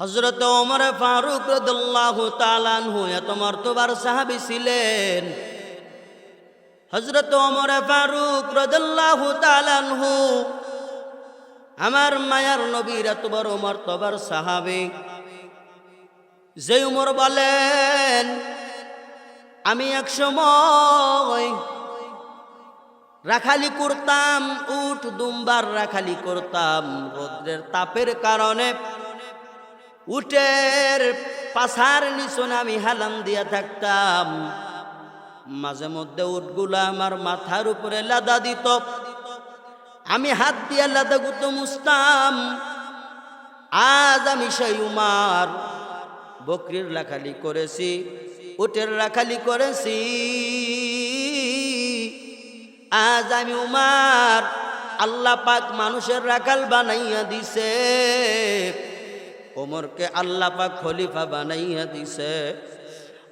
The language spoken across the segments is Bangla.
হজরত ওমর ফারুক রদুল্লাহ তালানহু এত মর্তবার সাহাবি ছিলেন। হজরত ওমর ফারুক রদুল্লাহ তালানহু আমার মায়ার নবীর এত বড় মর্তবার সাহাবি। যে উমর বলেন, আমি এক সময় রাখালি করতাম উঠ দুম্বার রাখালি করতাম, রোদ্রের তাপের কারণে উটের পাশার নিচনে আমি হালাম দিয়া থাকতাম। মাঝে মধ্যে উটগুলা আমার মাথার উপরে লাদা দিত। আমি হাত দিয়া লাদা গুতো মুসতাম আজ আমি সেই উমার বকরির রাখালি করেছি, উটের রাখালি করেছি। আজ আমি উমার আল্লাহ পাক মানুষের রাখাল বানাইয়া দিছে। ওমরকে আল্লাহ পাক খলিফা বানাইয়া দিছে।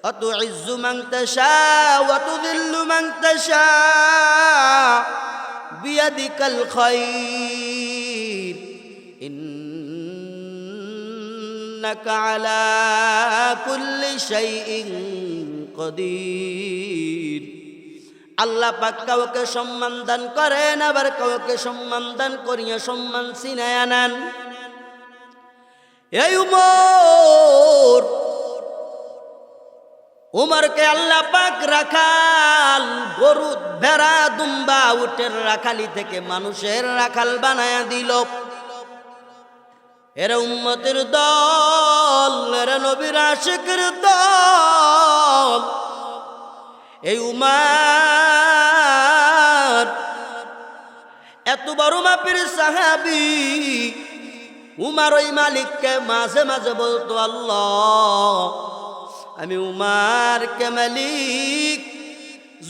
অত ইজ্জু মাংতাশা অত দিল্লু মাংতাশা বিয়াদিকাল খাইর ইন্নাকা আলা কুল্লি শাইইন কদির। আল্লাহ পাক কাউকে সম্মান দান করেন, আবার কাউকে সম্মান দান করিয়া সম্মান সিনায় আনান। এই উমর। উমরকে আল্লাহ পাক রাখাল গরু ভেড়া, দুম্বা, উটের রাখালি থেকে মানুষের রাখাল বানায়া দিল। এরা উম্মতের দল, এরা নবীর আশিকের দল। এই উমার, এত বড় মাপের সাহাবি উমার ওই মালিককে মাঝে মাঝে বলতো, আল্লাহ, আমি উমারকে মালিক।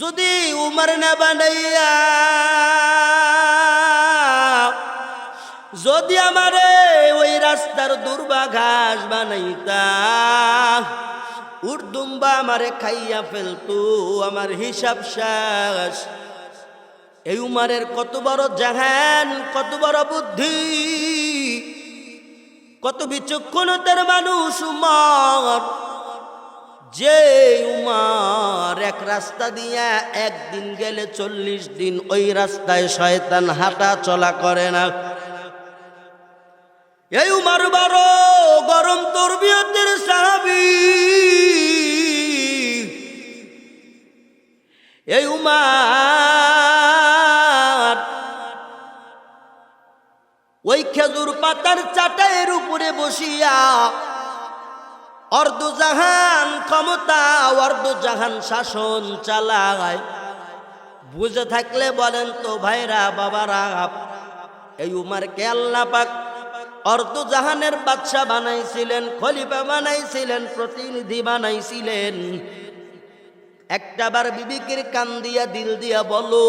যদি উমার না বানাইয়া, যদি আমারে ওই রাস্তার দুর্বা ঘাস বানাইতা উর্দুম্বা আমারে খাইয়া ফেলতু, আমার হিসাব শেষ। এই উমারের কত বড় জাহান, কত বড় বুদ্ধি। কত বিচক্ষণতার মানুষ উমার। যে উমার এক রাস্তা দিয়া একদিন গেলে চল্লিশ দিন ওই রাস্তায় শয়তান হাঁটা চলা করে না। এই উমার বড় গরম তরবিয়তের সাহাবি। এই উমার ওই খেজুর পাতার চাটাইয়ের উপরে বসিয়া অর্ধজাহান ক্ষমতা অর্ধজাহান শাসন চালায়। বুঝে থাকলে বলেন তো ভাইরা, বাবারা, এই উমারকে আল্লাহ পাক অর্ধজাহানের বাদশা বানাইছিলেন, খলিফা বানাইছিলেন, প্রতিনিধি বানাইছিলেন। একটাবার বিবিকের কান দিয়া, দিল দিয়া বলো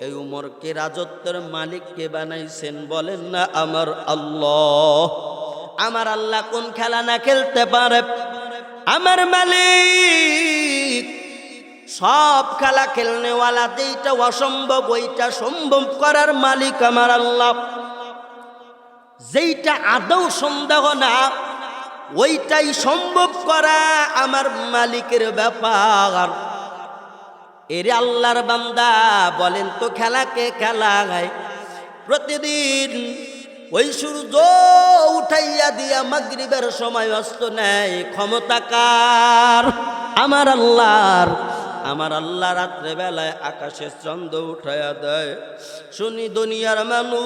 এই উমরকে রাজত্বের মালিক মালিককে বানাইছেন বলেন না আমার আল্লাহ? আমার আল্লাহ কোন খেলা না খেলতে পারে? আমার মালিক সব খেলা খেলনেওয়ালা যেইটা অসম্ভব, ওইটা সম্ভব করার মালিক আমার আল্লাহ। যেইটা আদৌ সন্দেহ না, ওইটাই সম্ভব করা আমার মালিকের ব্যাপার। এর আল্লাহর বান্দা, বলেন তো খেলাকে খেলা হয় প্রতিদিন ওই সূর্য উঠাইয়া দিয়া মাগরিবের সময় অস্ত নেয় ক্ষমতাকার আমার আল্লাহর, আমার আল্লাহ রাত্রে বেলায় আকাশে চন্দ্র উঠাইয়া দেয়। শুনি দুনিয়ার মানুষ,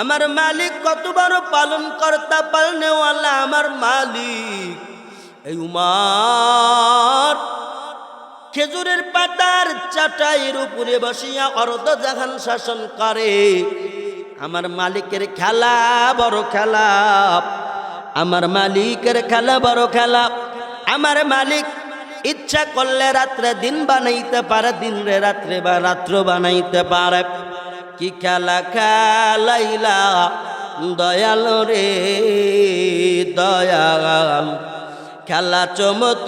আমার মালিক কত বড় পালন কর্তা পালনেওয়ালা, আমার মালিক এই উমার খেজুরের পাতার চাটাইয়ের উপরে বসিয়া অর্ধ জাহান শাসন করে। আমার মালিকের খেলা বড় খেলা, আমার মালিকের খেলা বড় খেলা। আমার মালিক ইচ্ছা করলে রাত্রে দিন বানাইতে পারে দিন রে রাত্রে বা রাত্র বানাইতে পারে। কি খেলা খেলাইলা, দয়াল রে, দয়াল। খেলা চমৎকার।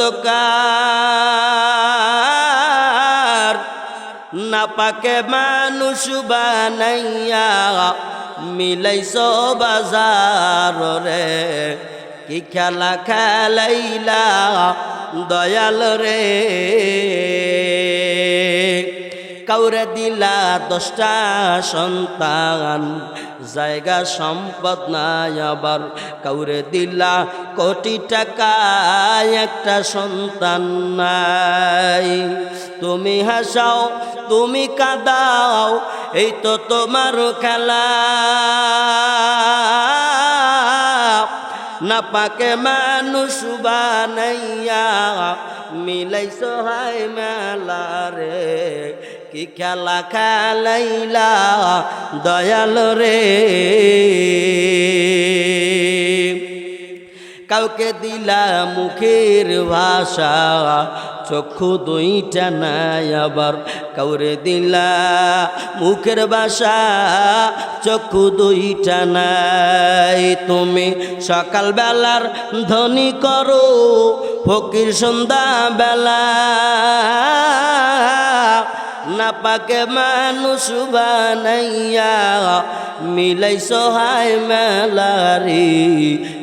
না পাকে মানুষ বানাইয়া মিলাইছ বাজার রে কি খেলা খেলাইলা দয়াল রে। কাউরে দিলা দশটা সন্তান, জায়গা সম্পদ নাই আবার। কাউরে দিলা কোটি টাকা একটা সন্তান নাই। তুমি হাসাও, তুমি কাদাও, এই তো তোমার খেলা। না পাকে মানুষ বানাইয়া মিলাইছ হাই মেলা রে। কি খেলা খেলাইলা, দয়াল রে? কাউকে দিলা মুখের ভাষা, চক্ষু দুইটা নাই আবার। কাউরে দিলা মুখের ভাষা, চক্ষু দুইটা নাই। তুমি সকালবেলার ধনী করো, ফকির সন্ধ্যা বেলা না পাকে মানুষ বানাইয়া মিলাই সহায় মেলারি।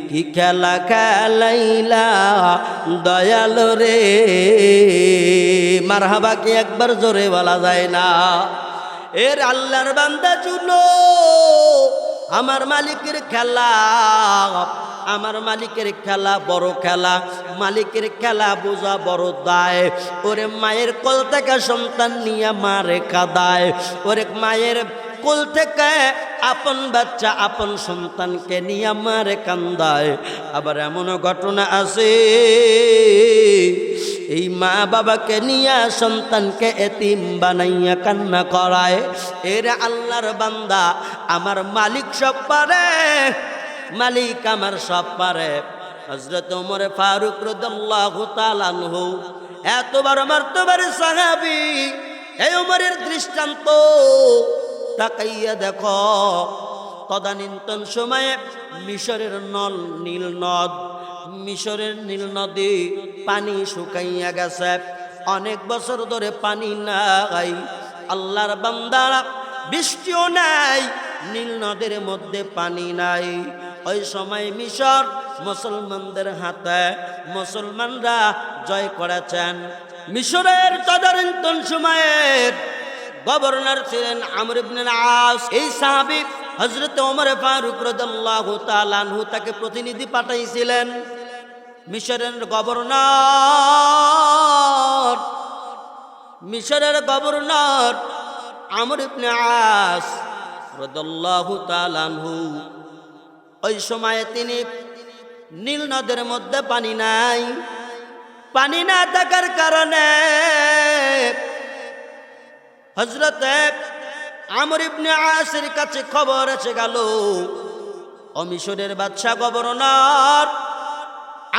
কি খেলা খেলাইলা দয়াল রে। মারহাবা কি একবার জোরে বলা যায় না। এর আল্লাহর বান্দা চুলো আমার মালিকের খেলা, আমার মালিকের খেলা বড় খেলা, মালিকের খেলা বোঝা বড় দায়। ওরে মায়ের কল থেকে সন্তান নিয়ে মারে কাদায় ওরে মায়ের কোল থেকে আপন বাচ্চা, আপন সন্তানকে নিয়ে মারে কান্দায় আবার এমন ঘটনা আছে। এই মা বাবাকে নিয়ে সন্তানকে এতিম বানাইয়া কান্না করায়। এর আল্লাহর বান্দা, আমার মালিক সব পারে, মালিক আমার সব পারে। হজরত উমরে ফারুক রদুল্লাহ তালানহু এতবার মারতবার সাহাবি, এই উমরের দৃষ্টান্ত তাকাইয়া দেখো। তদানীন্তন সময়ে মিশরের নল, নীল নদ মিশরের নীল নদী পানি শুকাইয়া গেছে। অনেক বছর ধরে পানি নাই। আল্লাহর বান্দারা বৃষ্টিও নাই, নীল নদের মধ্যে পানি নাই। ওই সময় মিশর মুসলমানদের হাতে মুসলমানরা জয় করেছেন। মিশরের তদানীন্তন সময়ের গভর্নর ছিলেন আমর ইবনে আস এই সাহাবী হযরত ওমর ফারুক রাদিয়াল্লাহু তাআলা আনহু তাকে প্রতিনিধি পাঠাইছিলেন মিশরের গভর্নর। মিশরের গভর্নর আমর ইবনে আস রাদিয়াল্লাহু তাআলা আনহু। ওই সময়ে তিনি নীল নদের মধ্যে পানি নাই। পানি না থাকার কারণে হজরত আমর ইবনে আসের কাছে খবর এসে গেল অমিশরের বাদশাহ গভর্নর,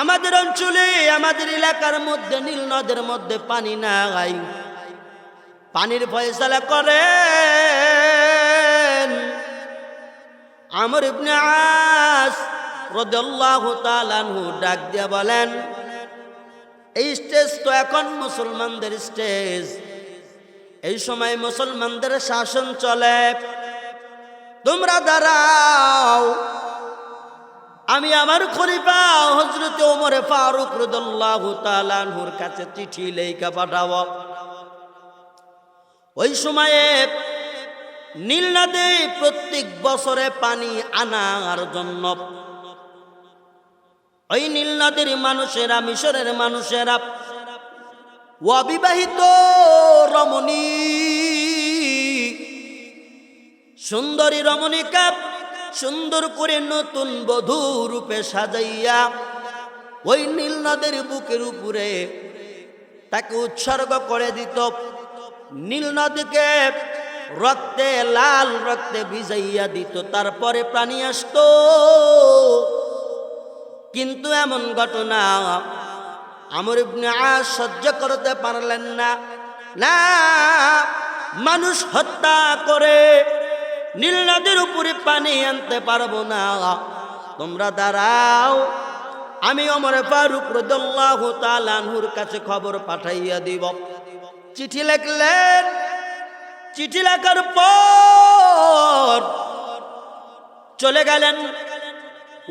আমাদের অঞ্চলে, আমাদের এলাকার মধ্যে, নীল নদের মধ্যে পানি নাই। পানির ফয়সালা করে আমর ইবনে আস রাদিয়াল্লাহু তাআলা আনহু ডাক দিয়া বলেন, এই স্টেজ তো এখন মুসলমানদের স্টেজ এই সময় মুসলমানদের শাসন চলে। তোমরা দাঁড়াও। আমি আমার খলিফা হজরতে ওমরে ফারুক রদুল্লাহ তালানহুর কাছে চিঠি লেখা পাঠাব। ওই সময়ে নীল নদী প্রত্যেক বছরে পানি আনার জন্য। ওই নীল নদীর মানুষেরা, মিশরের মানুষেরা অবিবাহিত রমণী। সুন্দরী রমণীকা সুন্দর করে নতুন বধূ রূপে সাজাইয়া ওই নীল নদের বুকের উপরে তাকে উৎসর্গ করে দিত। নীল নদীকে রক্তে, লাল রক্তে ভিজাইয়া দিত। তারপরে প্রাণী আসতো। কিন্তু এমন ঘটনা আমর ইবনে আস সহ্য করতে পারলেন না। না, মানুষ হত্যা করে, নীল নদীর উপরে পানি আনতে পারব না। তোমরা দাঁড়াও, আমি অমরে ফারুক রদুল্লাহ তালানহুর কাছে খবর পাঠাইয়া দিব। চিঠি লিখলেন, চিঠি লেখার পর চলে গেলেন।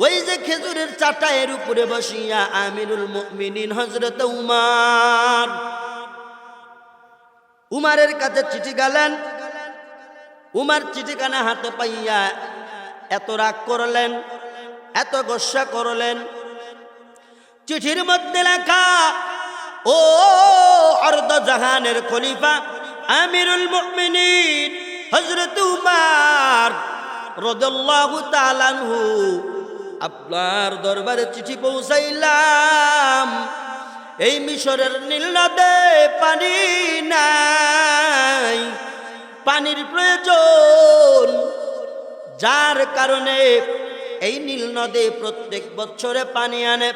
ওই যে খেজুরের চাটায়ের উপরে বসিয়া আমিরুল মুমিনিন হজরত উমার। উমারের কাছে চিঠি গেলেন। উমার চিঠিখানা হাতে পাইয়া এত রাগ করলেন, এত গোসা করলেন। চিঠির মধ্যে লেখা, ও অর্ধ জাহানের খলিফা আমিরুল মুমিনিন হজরত উমার রাদিয়াল্লাহু তাআলা আনহু আপনার দরবারে চিঠি পৌঁছাইলাম। এই মিশরের নীল নদে পানি নাই। পানির প্রয়োজন, যার কারণে এই নীল নদে প্রত্যেক বছরে পানি আনে।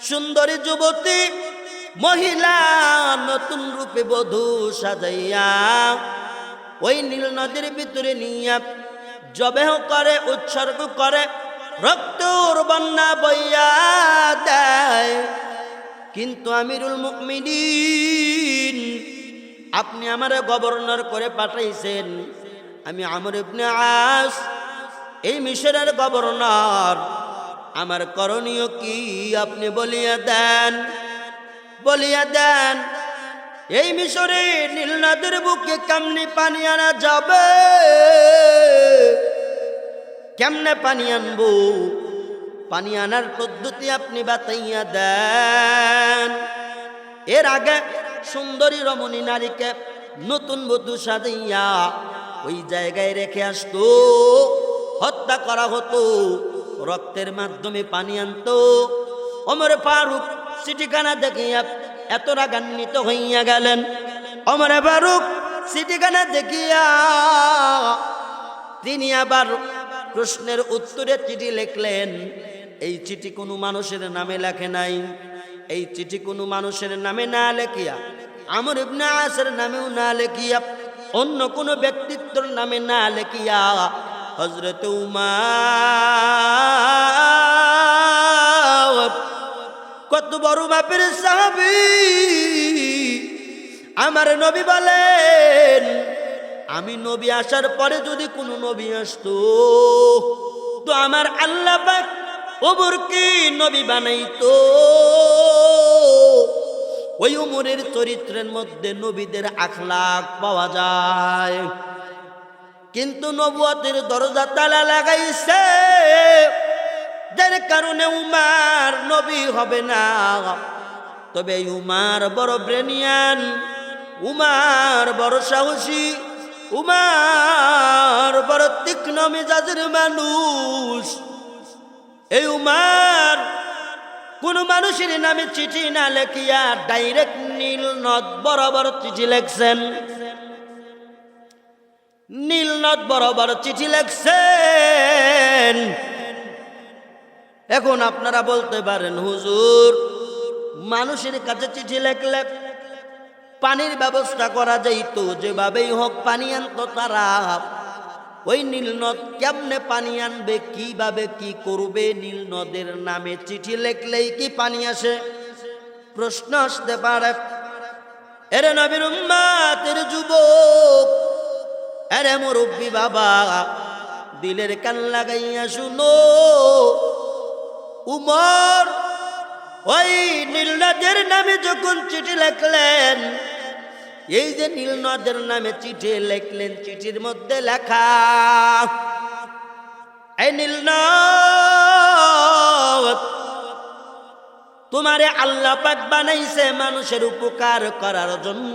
সুন্দরী যুবতী, মহিলা, নতুন রূপে বধূ সাজাইয়া ওই নীল নদীর ভিতরে নিয়া জবেহ করে, উৎসর্গ করে। রক্তর বন্যা বইয়া দেয়। কিন্তু আমিরুল মুকমিনিন আপনি আমার গভর্নর করে পাঠাইছেন। আমি আমর ইবনে আস, এই মিশরের গভর্নর। আমার করণীয় কি আপনি বলিয়া দেন? বলিয়া দেন, এই মিশরে নীল বুকে কামনি পানি আনা যাবে? কেমনে পানি আনব? পানি আনার পদ্ধতি আপনি বাতাইয়া দেন। এর আগে সুন্দরী রমণী নারীকে নতুন বধূ সাজাইয়া ওই জায়গায় রেখে আসতো, হত্যা করা হতো, রক্তের মাধ্যমে পানি আনতো। অমর ফারুক সিটিখানা দেখিয়া এত রাগান্বিত হইয়া গেলেন। অমর ফারুক সিটিখানা দেখিয়া তিনি আবার প্রশ্নের উত্তরে চিঠি লিখলেন, এই চিঠি কোনো মানুষের নামে লেখে নাই। এই চিঠি কোনো মানুষের নামে না লেখিয়া, আমর ইবনে আসের নামেও না লেখিয়া, অন্য কোনো ব্যক্তিত্বর নামে না লেখিয়া হজরত উমার কত বড় বাপের সাহাবি। আমার নবী বলেন আমি নবী আসার পরে যদি কোনো নবী আসতো, তো আমার আল্লাহ পাক ওমরকে নবী বানাইতো? ওই উমরের চরিত্রের মধ্যে নবীদের আখলাক পাওয়া যায়। কিন্তু নবুয়তের দরজা তালা লাগাইছে, যার কারণে উমার নবী হবে না। তবে উমার বড় ব্রেনিয়ান, উমার বড় সাহসী। উমার বড় তীক্ষ্ণ মেজাজের মানুষ। এই উমার কোন মানুষের নামে চিঠি না লেখিয়া ডাইরেক্ট নীল নদ বরাবর চিঠি লেখছেন। নীল নদ বরাবর চিঠি লেখছেন। এখন আপনারা বলতে পারেন, হুজুর, মানুষের কাছে চিঠি লেখলে পানির ব্যবস্থা করা যাইতো, যেভাবেই হোক পানি আনতো তারা। ওই নীল নদ কেমনে পানি আনবে, কীভাবে কি করবে, নীল নদের নামে চিঠি লেখলেই কি পানি আসে? প্রশ্ন আসতে পারে, এরে নবীর উম্মাতের যুবক, এরে মুরব্বী বাবা, দিলের কান লাগাইয়া শুনো। উমর, ওই নীল নদের নামে যখন চিঠি লেখলেন এই যে নীল নদের নামে চিঠি লেখলেন, চিঠির মধ্যে লেখা, এই নীল নদ, তোমারে আল্লাহ পাক বানাইছে মানুষের উপকার করার জন্য।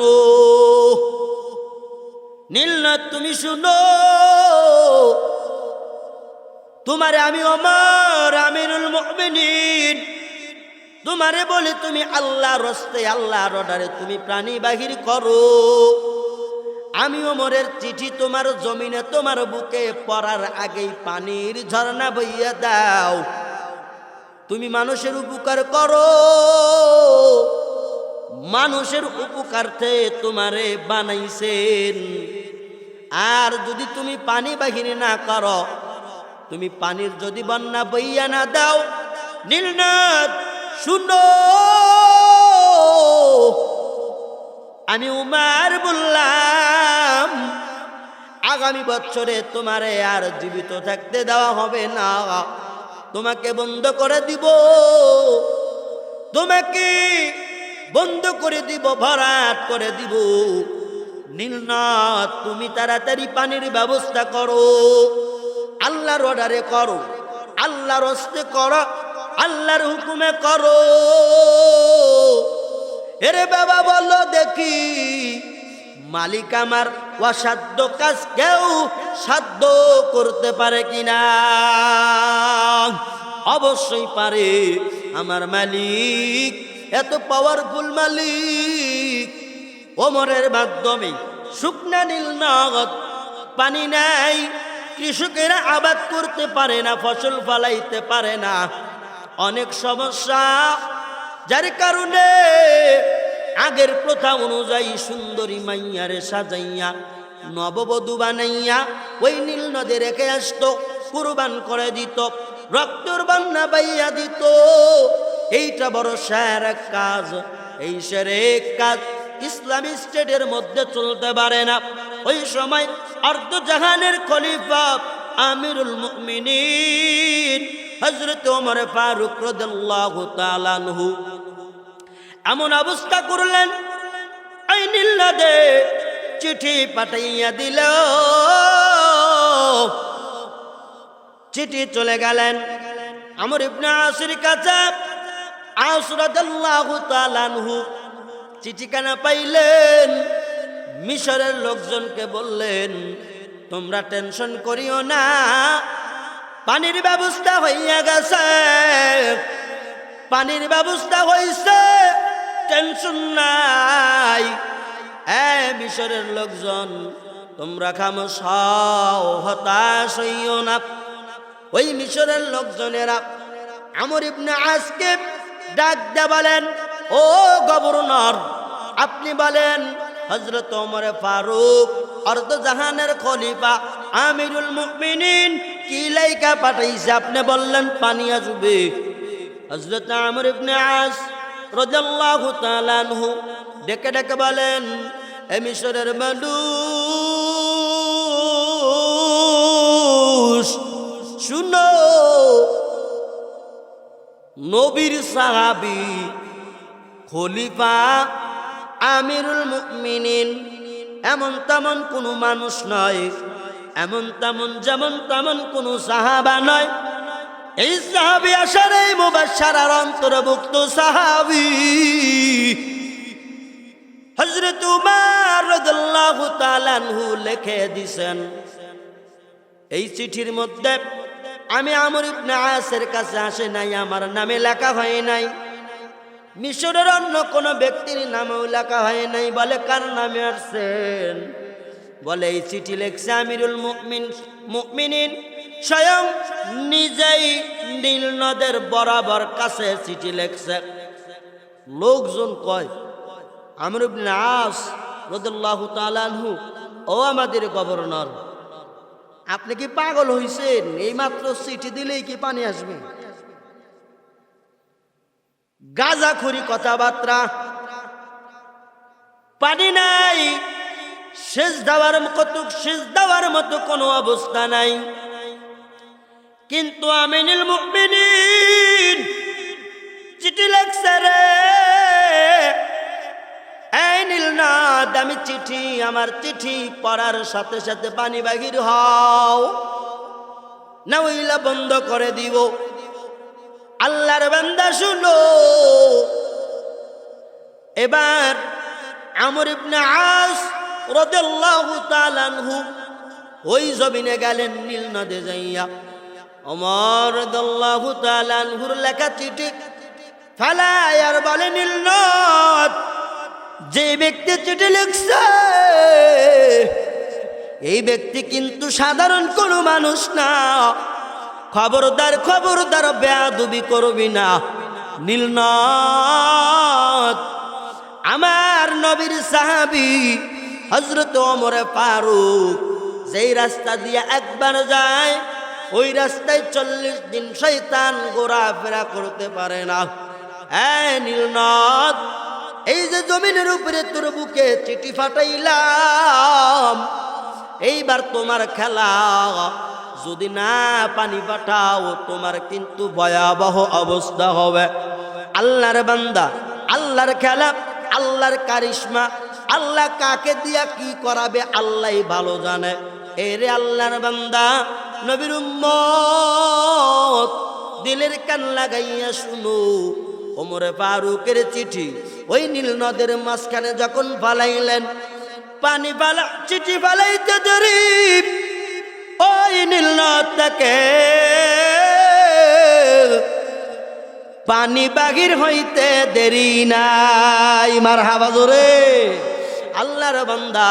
নীল নদ, তুমি শুনো, তোমারে আমি অমর আমিরুল মুমিনিন তোমারে বলে তুমি আল্লাহ রস্তে, আল্লাহ অর্ডারে তুমি প্রাণী বাহির করো। আমি ওমরের চিঠি তোমার জমিনে, তোমার বুকে পড়ার আগেই পানির ঝর্ণা বইয়া দাও। তুমি মানুষের উপকার করো। মানুষের উপকার্থে তোমারে বানাইছেন। আর যদি তুমি পানি বাহির না করো, তুমি পানির যদি বন্যা বইয়া না দাও নীলনাথ শুনো। আমি উমার বললাম, আগামী বছরে তোমারে আর জীবিত থাকতে দেওয়া হবে না। তোমাকে বন্ধ করে দিব। তোমাকে বন্ধ করে দিব, ভরাট করে দিব। নীলনাথ তুমি তাড়াতাড়ি পানির ব্যবস্থা করো। আল্লাহর অর্ডারে করো। আল্লাহর হস্তে করো। আল্লাহর হুকুমে করো। এরে বাবা বলো দেখি, মালিক আমার অসাধ্য কাজ কেউ সাধ্য করতে পারে কিনা? অবশ্যই পারে। আমার মালিক, এত পাওয়ারফুল মালিক। ওমরের মাধ্যমে শুকনা নীল নগদ পানি নাই কৃষকেরা আবাদ করতে পারে না, ফসল ফলাইতে পারে না। অনেক সমস্যা, যার কারণে আগের প্রথা অনুযায়ী সুন্দরী মাইয়ারে সাজাইয়া, নববধূ বানাইয়া ওই নীল নদে রেখে আসতো, কুরবান করে দিত, রক্তর বান্না বাইয়া দিত। এইটা বড় স্যার কাজ, এই স্যার এক কাজ ইসলামী স্টেটের মধ্যে চলতে পারে না। ওই সময় অর্ধ জাহানের খলিফা আমিরুল মুমিনিন হজরত ওমর ফারুক রাদিয়াল্লাহু তাআলা আনহু এমন অবস্থা করলেন এই নীলনদে চিঠি পাঠাইয়া দিল। চিঠি চলে গেলেন আমর ইবনে আসির কাছে। আসরাদাল্লাহু আনহু চিঠিখানা পাইলেন, মিশরের লোকজনকে বললেন, তোমরা টেনশন করিও না পানির ব্যবস্থা হইয়া গেছে। পানির ব্যবস্থা হইছে টেনশন নাই। এ মিশরের লোকজন, তোমরা হও, হতাশ হইও না। ওই মিশরের লোকজনেরা আমর ইবনে আজকে ডাক দে বলেন, ও গভর্নর, আপনি বলেন হজরত ওমর ফারুক অর্ধ জাহানের খলিফা আমিরুল মুমিনিন কি লাইকা পাঠাইছে? আপনি বললেন, পানি আসবে। হজরত আমর ইবনে আস রাদিয়াল্লাহু তাআলা আনহু ডেকে ডেকে বলেন, এ মিশরের মানুষ, শুনো, নবীর সাহাবি খলিফা আমিরুল মুমিনিন এমন তেমন কোনো মানুষ নয় এমন তেমন, যেমন তেমন কোনো সাহাবা নয়। এই সাহাবি আসার এই মুবাসার অন্তর্ভুক্ত সাহাবি। হজরত উমার আনহু লিখে দিছেন, এই চিঠির মধ্যে, আমি আমর ইবনে আসের কাছে আসে নাই, আমার নামে লেখা হয় নাই। মিশরের অন্য কোন ব্যক্তির নামেও লেখা হয় নাই বলে কার নামে আসছেন? বলে এই চিঠি লেখছে আমিরুল মুমিন, মুমিনিন স্বয়ং নিজেই নীল নদের বরাবর কাছে চিঠি লেখছে। লোকজন কয়, আমর তাআলা আনহু, ও আমাদের গভর্নর, আপনি কি পাগল হইছেন? এই মাত্র চিঠি দিলেই কি পানি আসবে? গাজাখুরি কথাবার্তা, পানি নাই শেষ দেওয়ার মতো শেষ দেওয়ার মতো কোনো অবস্থা নাই। কিন্তু আমিনুল মুমিনিন চিঠি লেখছে রে। নীলনাথ আমি চিঠি, আমার চিঠি পড়ার সাথে সাথে পানি বাহির হও। না ওইলা বন্ধ করে দিব। আল্লাহর বান্দা শুনো। এবার আমর ইবনে আস রাদিয়াল্লাহু তাআলা আনহু, ওই জমিনে গেলেন নীল নদে যাইয়া। ওমর রাদিয়াল্লাহু তাআলা আনহুর লেখা চিঠি ফালায়ার বলে নীল নদ, যে ব্যক্তি চিঠি লিখছে, এই ব্যক্তি কিন্তু সাধারণ কোনো মানুষ না। খবরদার খবরদার বেয়াদুবি করবি না নীলনাথ আমার নবীর সাহাবি হজরত ওমরে ফারুক যেই রাস্তা দিয়ে একবার যায়, ওই রাস্তায় চল্লিশ দিন শৈতান ঘোরাফেরা করতে পারে না। হ্যাঁ এই যে জমিনের উপরে তোর বুকে চিঠি ফাটাইলাম, এইবার তোমার খেলা, যদি না পানি পাঠাও, তোমার কিন্তু ভয়াবহ অবস্থা হবে। আল্লাহর বান্দা, আল্লাহর খেলা, আল্লাহর কারিশমা আল্লাহ কাকে দিয়া কি করাবে আল্লাহ ভালো জানে। এরে আল্লাহর বান্দা, নবীর দিলের কান লাগাইয়া শুনো। ওমরে ফারুকের চিঠি, ওই নীল নদের মাঝখানে যখন ফালাইলেন, পানি ফালা, চিঠি ফালাইতে দেরি, ওই নীল নদ থেকে পানি বাহির হইতে দেরি নাই। মার হাবা জোরে। আল্লাহর বান্দা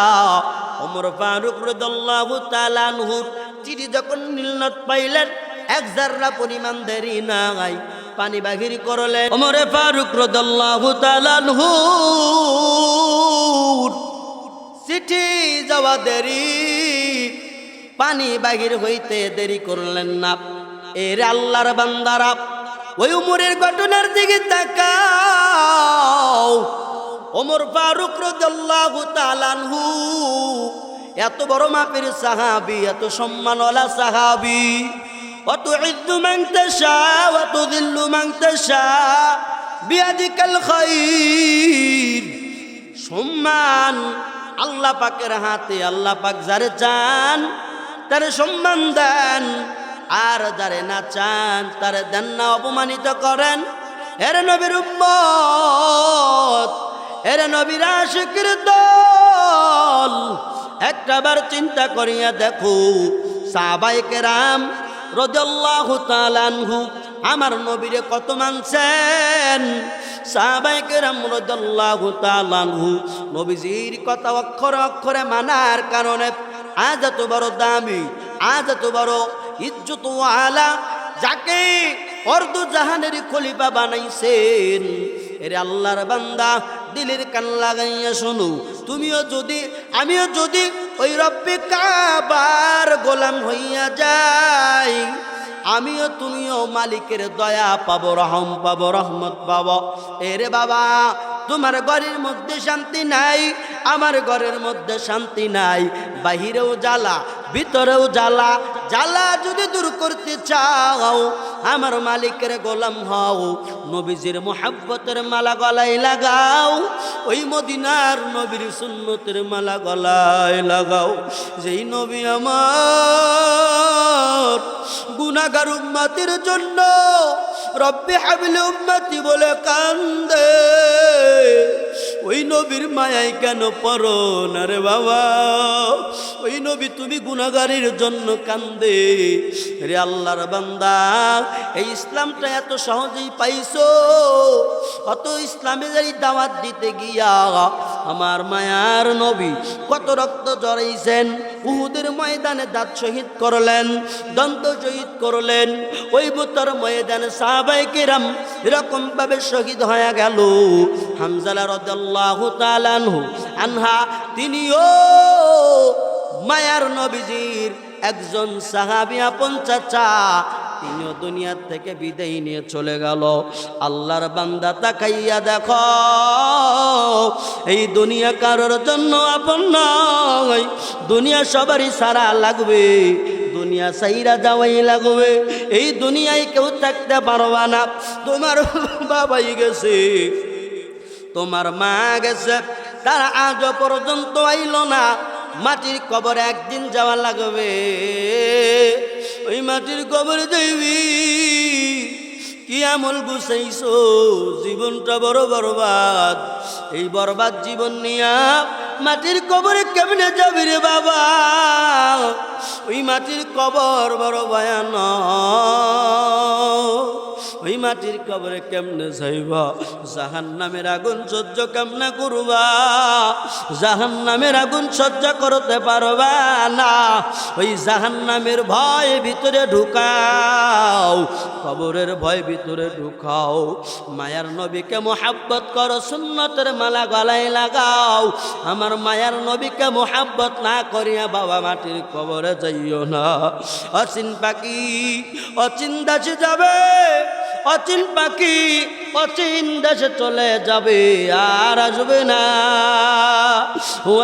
ওমর ফারুক রদুল্লাহু তালানহুর চিঠি যখন নীলনদ পাইলেন, এক জাররা পরিমাণ দেরি নাই, পানি বাহির করলেন। ওমরে ফারুক রদুল্লাহু তালানহুর চিঠি যাওয়া দেরি, পানি বাহির হইতে দেরি করলেন না। এর আল্লাহর বান্দারা, ওই উমরের ঘটনার দিকে তাকাও। ওমর ফারুক তাআলাহু এত বড় মাপের সাহাবি, এত সম্মানওয়ালা সাহাবী। অত তাশা ওয়া তুযিল্লু মান তাশা, বিয়াদিকাল খাইর। সম্মান আল্লাহ পাকের হাতে, আল্লাহ পাক যারে চান, তারে সম্মান দেন। আর যারে না চান, তারে দেন না, অপমানিত করেন। এর নবীর উম্মত এর নবীর আশিকের দল, একটাবার চিন্তা করিয়া দেখো সাহাবায়ে কেরাম রাদিয়াল্লাহু তাআলা আনহু আমার নবীরে কত মানছেন? সাহাবায়ে কেরাম রাদিয়াল্লাহু তাআলা আনহু নবীজির কথা অক্ষরে অক্ষরে মানার কারণে আজ এত বড় দামি, আজ এত বড় ইজ্জত আলা যাকে অর্ধ জাহানের খলিফা বানাইছেন। এর আল্লাহর বান্দা দিলের কান লাগাইয়া শোনো। তুমিও যদি, আমিও যদি ওই রব্বে কাবার গোলাম হইয়া যাই, আমিও তুমিও মালিকের দয়া পাবো, রহম পাবো, রহমত পাবো। এরে বাবা, তোমার ঘরের মধ্যে শান্তি নাই, আমার ঘরের মধ্যে শান্তি নাই, বাহিরেও জ্বালা ভিতরেও জ্বালা। জ্বালা যদি দূর করতে চাও, আমার মালিকের গোলাম হও, নবীজির মোহাব্বতের মালা গলায় লাগাও, ওই মদিনার নবীর সুন্নতের মালা গলায় লাগাও। যেই নবী আমার গুনাগার উম্মাতির জন্য রব্বি হাবিলে উম্মাতি বলে কান্দে। ওই নবীর মায়াই কেন পড়ো না রে বাবা? ওই নবী তুমি গুনাগারের জন্য কান্দে। রে আল্লাহর বান্দা, এই ইসলামটা এত সহজেই পাইছো? অত ইসলামে এই দাওয়াত দিতে গিয়া আমার মায়ার নবী কত রক্ত জড়াইছেন, উহুদের ময়দানে দাঁত শহীদ করলেন, দন্ত শহীদ করলেন, ওই বুতর ময়দানে সাহাবাই কিরাম এরকম ভাবে শহীদ হয়ে গেল। হামজালা রদাল্লাহু তালানহু আনহা তিনিও মায়ার নবীজির একজন সাহাবি আপন চাচা, তিনিও দুনিয়ার থেকে বিদায় নিয়ে চলে গেল। আল্লাহর বান্দা তাকাইয়া দেখো, এই দুনিয়া কারোর জন্য আপন নয়, দুনিয়া সবারই সারা লাগবে, দুনিয়া সাইরা যাওয়াই লাগবে, এই দুনিয়ায় কেউ থাকতে পারবা না। তোমার বাবাই গেছে তোমার মা গেছে। তারা আজও পর্যন্ত আইল না। মাটির কবরে একদিন যাওয়া লাগবে। ওই মাটির কবরে যাইবি কি আমল গুছাইছো জীবনটা বড় বরবাদ। এই বরবাদ জীবন নিয়া মাটির কবরে কেমনে যাবি রে বাবা? ওই মাটির কবর বড় ভয়ানক। ওই মাটির কবরে কেমনে যাইবা? জাহান নামের আগুন সহ্য কেমনে করবা? জাহান নামের আগুন সহ্য করতে পারবা না। ওই জাহান নামের ভয় ভিতরে ঢুকাও, কবরের ভয় ভিতরে ঢুকাও। মায়ার নবীকে মোহাব্বত করো, সুন্নতের মালা গলায় লাগাও। আমার মায়ার নবীকে মোহাব্বত না করিয়া বাবা মাটির কবরে যাইও না। অচিন পাখি, অচিন দাসে যাবে। অচিন পাখি, অচিন দেশে চলে যাবে আর আসবে না।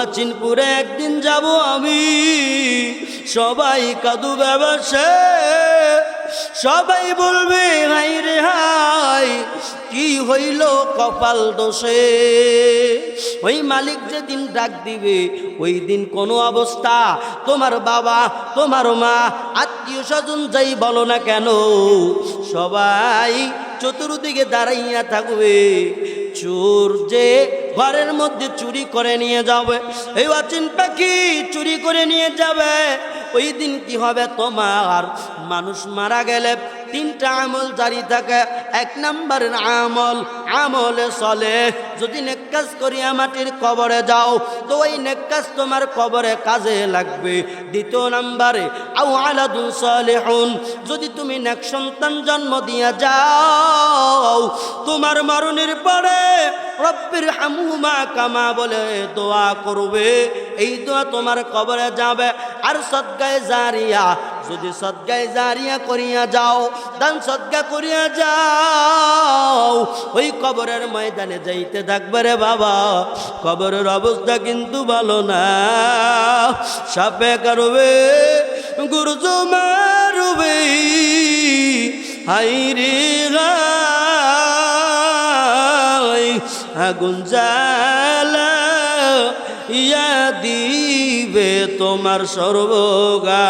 অচিনপুরে একদিন যাব আমি, সবাই কাদু ব্যবসা। সবাই বলবে হাই রে হাই কি হইল কপাল দোষে? ওই মালিক যেদিন ডাক দিবে, ওই দিন কোনো অবস্থা। তোমার বাবা, তোমার মা, আত্মীয় স্বজন যাই বলো না কেন, সবাই চতুর্দিকে দাঁড়াইয়া থাকবে। চোর যে ঘরের মধ্যে চুরি করে নিয়ে যাবে। এই অচিন পাখি চুরি করে নিয়ে যাবে। ওই দিন কি হবে তোমার? মানুষ মারা গেলে তিনটা আমল জারি থাকে। এক নম্বরের আমল, আমলে চলে। যদি নেকাজ করিয়া মাটির কবরে যাও, তো ওই নেকাজ তোমার কবরে কাজে লাগবে। দ্বিতীয় নম্বরে আউ আলাদুল সালেহুন, যদি তুমি নেক সন্তান জন্ম দিয়া যাও, তোমার মরণের পরে রব্বির হামুমা কামা বলে দোয়া করবে। এই দোয়া তোমার কবরে যাবে। আর সদ্গায় জারিয়া যদি সদ্গায় জারিয়া করিয়া যাও, দান সদ্গা করিয়া যাও, ওই কবরের ময়দানে যাইতে থাকবে রে বাবা। কবরের অবস্থা কিন্তু ভালো না। সাপে কারবে গুরুজ মারবে হাই রে আগুন জালা ইয়া দিবে তোমার সর্বগা